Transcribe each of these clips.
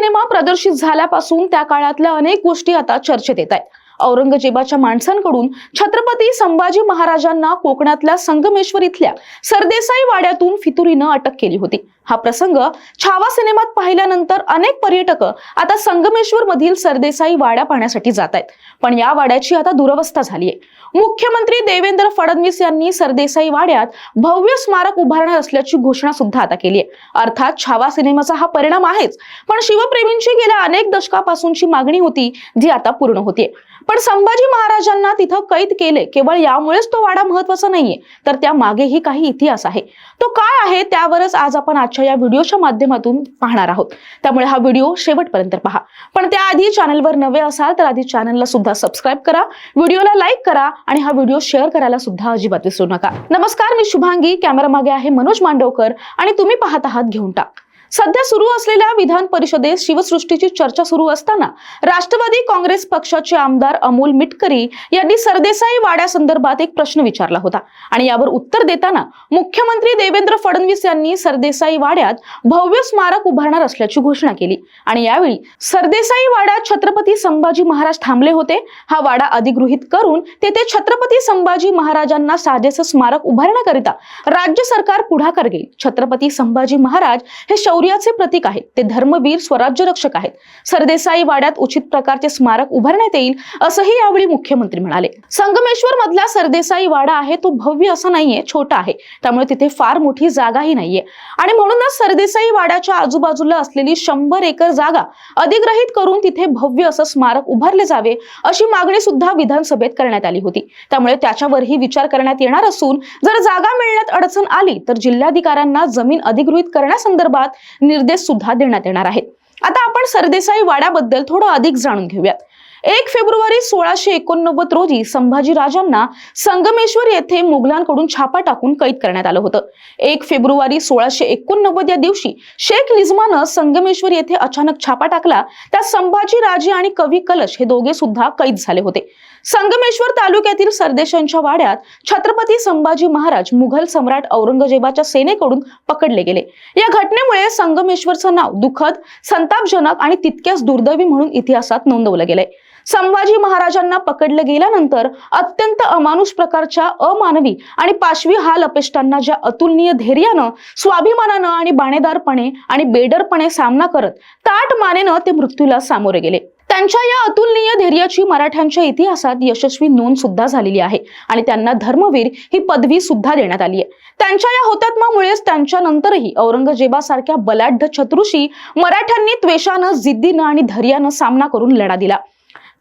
Cinema प्रदर्शित झाल्यापासून त्या काळातल्या अनेक गोष्टी आता चर्चेत येत आहेत. औरंगजेबाच्या माणसांकडून छत्रपती संभाजी महाराजांना कोकणातल्या संगमेश्वर इथल्या सरदेसाई वाड्यातून फितुरीनं अटक केली होती. हा प्रसंग छावा सिनेमात पाहिल्यानंतर अनेक पर्यटक आता संगमेश्वर मधील सरदेसाई वाड्या पाहण्यासाठी जात आहेत. पण या वाड्याची आता दुरवस्था झाली आहे मुख्यमंत्री देवेंद्र फडणवीस यांनी सरदेसाई वाड्यात भव्य स्मारक उभारणार असल्याची घोषणा सुद्धा आता केली आहे अर्थात छावा सिनेमाचा हा परिणाम आहेच पण शिवप्रेमींची गेल्या अनेक दशकापासूनची मागणी होती जी आता पूर्ण होतीये. पण संभाजी महाराजांना तिथं कैद केले. केवळ यामुळेच तो वाडा महत्त्वाचा नाहीये. तर त्या मागेही काही इतिहास आहे. तो काय आहे त्यावरच आज आपण आजच्या या व्हिडिओच्या माध्यमातून पाहणार आहोत. त्यामुळे हा व्हिडिओ शेवटपर्यंत पहा. पण त्याआधी चॅनलवर नवे असाल तर आधी चॅनलला सुद्धा सबस्क्राईब करा. व्हिडिओला लाईक करा आणि हा व्हिडिओ शेअर करायला सुद्धा अजिबात विसरू नका. नमस्कार मी शुभांगी. कॅमेरा मागे आहे मनोज मांडवकर आणि तुम्ही पाहत आहात घेऊन टाक. सध्या सुरू असलेल्या विधान परिषदेत शिवसृष्टीची चर्चा सुरू असताना राष्ट्रवादी काँग्रेस पक्षाचे आमदार अमोल मिटकरी यांनी सरदेसाई वाड्यासंदर्भात एक प्रश्न विचारला होता. आणि यावर उत्तर देताना मुख्यमंत्री देवेंद्र फडणवीस यांनी सरदेसाई वाड्यात भव्य स्मारक उभारणार असल्याची घोषणा केली. आणि यावेळी सरदेसाई वाड्यात छत्रपती संभाजी महाराज थांबले होते. हा वाडा अधिगृहित करून तेथे छत्रपती संभाजी महाराजांना साजेसं स्मारक उभारण्याकरिता राज्य सरकार पुढाकार घेईल. छत्रपती संभाजी महाराज हे शौर्याचे प्रतीक आहेत. ते धर्मवीर स्वराज्य रक्षक आहेत. सरदेसाई वाड्यात उचित प्रकारचे स्मारक उभारण्यात येईल असंही यावेळी मुख्यमंत्री म्हणाले. संगमेश्वर मधला सरदेसाई वाडा आहे तो भव्य असा नाहीये छोटा आहे. त्यामुळे तिथे फार मोठी जागाही नाहीये. आणि म्हणूनच सरदेसाई वाड्याच्या आजूबाजूला असलेली शंभर एकर जागा अधिग्रहित करून तिथे भव्य असं स्मारक उभारले जावे अशी मागणी सुद्धा विधानसभेत करण्यात आली होती. त्यामुळे त्याच्यावरही विचार करण्यात येणार असून जर जागा मिळण्यात अडचण आली तर जिल्हाधिकाऱ्यांना जमीन अधिगृहित करण्यासंदर्भात निर्देश सुद्धा देण्यात येणार आहेत. आता आपण सरदेसाई वाड्याबद्दल थोडं अधिक जाणून घेऊयात. एक फेब्रुवारी सोळाशे एकोणनव्वद रोजी संभाजी राजांना संगमेश्वर येथे मुघलांकडून छापा टाकून कैद करण्यात आलं होतं. एक फेब्रुवारी सोळाशे एकोणनव्वद या दिवशी शेख निझमानं संगमेश्वर येथे अचानक छापा टाकला. त्यात संभाजी राजे आणि कवी कलश हे दोघे सुद्धा कैद झाले होते. संगमेश्वर तालुक्यातील सरदेशांच्या वाड्यात छत्रपती संभाजी महाराज मुघल सम्राट औरंगजेबाच्या सेनेकडून पकडले गेले. या घटनेमुळे संगमेश्वरचं नाव दुःखद संतापजनक आणि तितक्याच दुर्दैवी म्हणून इतिहासात नोंदवलं गेलंय. संभाजी महाराजांना पकडलं गेल्यानंतर अत्यंत अमानुष प्रकारच्या अमानवी आणि पाशवी हाल अपेष्टांना ज्या अतुलनीय धैर्यानं स्वाभिमानानं आणि बाणेदारपणे आणि बेडरपणे सामना करत ताट मानेनं ते मृत्यूला सामोरे गेले. त्यांच्या या अतुलनीय धैर्याची मराठ्यांच्या इतिहासात यशस्वी नोंद सुद्धा झालेली आहे आणि त्यांना धर्मवीर ही पदवी सुद्धा देण्यात आली आहे. त्यांच्या या हुतात्म्यामुळेच त्यांच्या नंतरही औरंगजेबासारख्या बलाढ्य शत्रूशी मराठ्यांनी त्वेषानं जिद्दीनं आणि धैर्यानं सामना करून लढा दिला.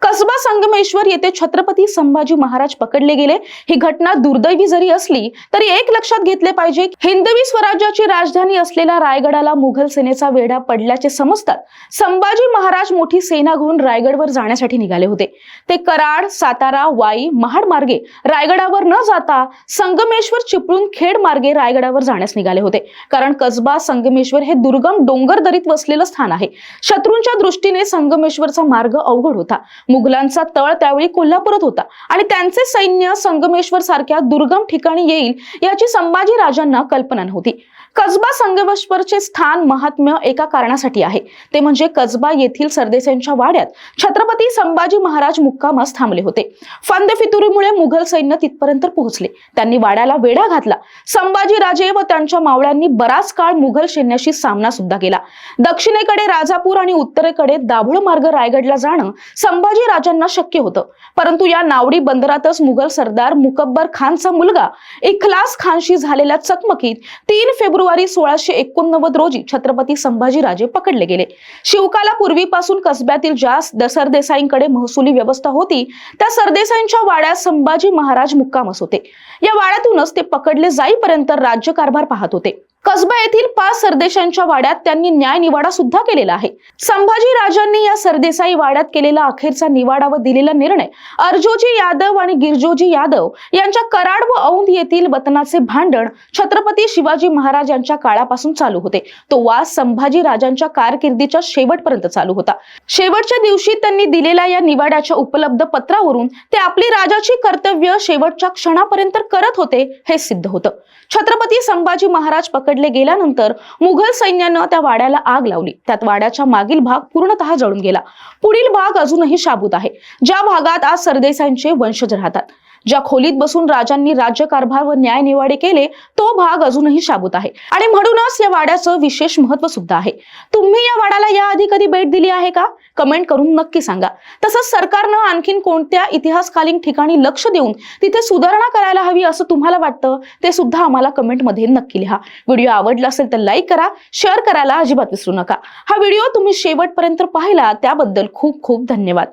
कसबा संगमेश्वर येथे छत्रपती संभाजी महाराज पकडले गेले. ही घटना दुर्दैवी जरी असली तरी एक लक्षात घेतले पाहिजे हिंदवी स्वराज्याची राजधानी असलेल्या रायगडाला मुघल सेनेचा वेढा पडल्याचे समजतात. संभाजी महाराज मोठी सेना घेऊन रायगडवर जाण्यासाठी निघाले होते. ते कराड सातारा वाई महाड मार्गे रायगडावर न जाता संगमेश्वर चिपळूण खेड मार्गे रायगडावर जाण्यास निघाले होते. कारण कसबा संगमेश्वर हे दुर्गम डोंगर दरीत वसलेलं स्थान आहे. शत्रूंच्या दृष्टीने संगमेश्वरचा मार्ग अवघड होता. मुघलांचा तळ त्यावेळी कोल्हापुरात होता. आणि त्यांचे सैन्य संगमेश्वर सारख्या दुर्गम ठिकाणी येईल याची संभाजी राजांना कल्पना नव्हती. कसबा संगमेश्वरचे स्थान महात्म्य एका कारणासाठी आहे. ते म्हणजे कसबा येथील सरदेसांच्या वाड्यात छत्रपती संभाजी महाराज मुक्कामास थांबले होते. फंद फितुरीमुळे मुघल सैन्य तिथपर्यंत पोहोचले. त्यांनी वाड्याला वेढा घातला. संभाजी राजे व त्यांच्या मावळ्यांनी बराच काळ मुघल सैन्याशी सामना सुद्धा केला. दक्षिणेकडे राजापूर आणि उत्तरेकडे दाभोळ मार्ग रायगडला जाणं संभाजी राजांना शक्य होतं. परंतु या नावडी बंदरातच मुघल सरदार मुकब्बर खानचा मुलगा इखलास खानशी झालेल्या चकमकीत तीन फेब्रुवारी सोळाशे एकोणनव्वद रोजी छत्रपती संभाजीराजे पकडले गेले. शिवकाला पूर्वीपासून कसब्यातील ज्या सरदेसाईंकडे महसुली व्यवस्था होती त्या सरदेसाईंच्या वाड्यात संभाजी महाराज मुक्कामच होते. या वाड्यातूनच ते पकडले जाईपर्यंत राज्यकारभार पाहत होते. कसबा येथील पाच सरदेशांच्या वाड्यात त्यांनी न्याय निवाडा सुद्धा केलेला आहे. संभाजी राजांनी या सरदेसाई वाड्यात केलेला अखेरचा निवाडा व दिलेला निर्णय अर्जोजी यादव आणि गिरजोजी यादव यांच्या कराड व औंध येथील वतनाचे भांडण छत्रपती शिवाजी महाराज यांच्या काळापासून चालू होते. तो वाद संभाजी राजांच्या कारकिर्दीच्या शेवटपर्यंत चालू होता. शेवटच्या दिवशी त्यांनी दिलेल्या या निवाड्याच्या उपलब्ध पत्रावरून ते आपली राजाची कर्तव्य शेवटच्या क्षणापर्यंत करत होते हे सिद्ध होतं. छत्रपती संभाजी महाराज पकडले पकडले गेल्यानंतर मुघल सैन्यानं त्या वाड्याला आग लावली. त्यात वाड्याच्या मागील भाग पूर्णतः जळून गेला. पुढील भाग अजूनही शाबूत आहे. ज्या भागात आज सरदेसांचे वंशज राहतात. ज्या खोलीत बसून राजांनी राज्यकारभार व न्याय निवाडे केले तो भाग अजूनही शाबूत आहे. आणि म्हणूनच या वाड्याचं विशेष महत्त्व सुद्धा आहे. तुम्ही या वाड्याला याआधी कधी भेट दिली आहे का? कमेंट करून नक्की सांगा. तसंच सरकारनं आणखीन कोणत्या इतिहासकालीन ठिकाणी लक्ष देऊन तिथे सुधारणा करायला हवी असं तुम्हाला वाटतं ते सुद्धा आम्हाला कमेंटमध्ये नक्की लिहा. व्हिडिओ आवडला असेल तर लाईक करा शेअर करायला अजिबात विसरू नका. हा व्हिडिओ तुम्ही शेवटपर्यंत पाहिला त्याबद्दल खूप खूप धन्यवाद.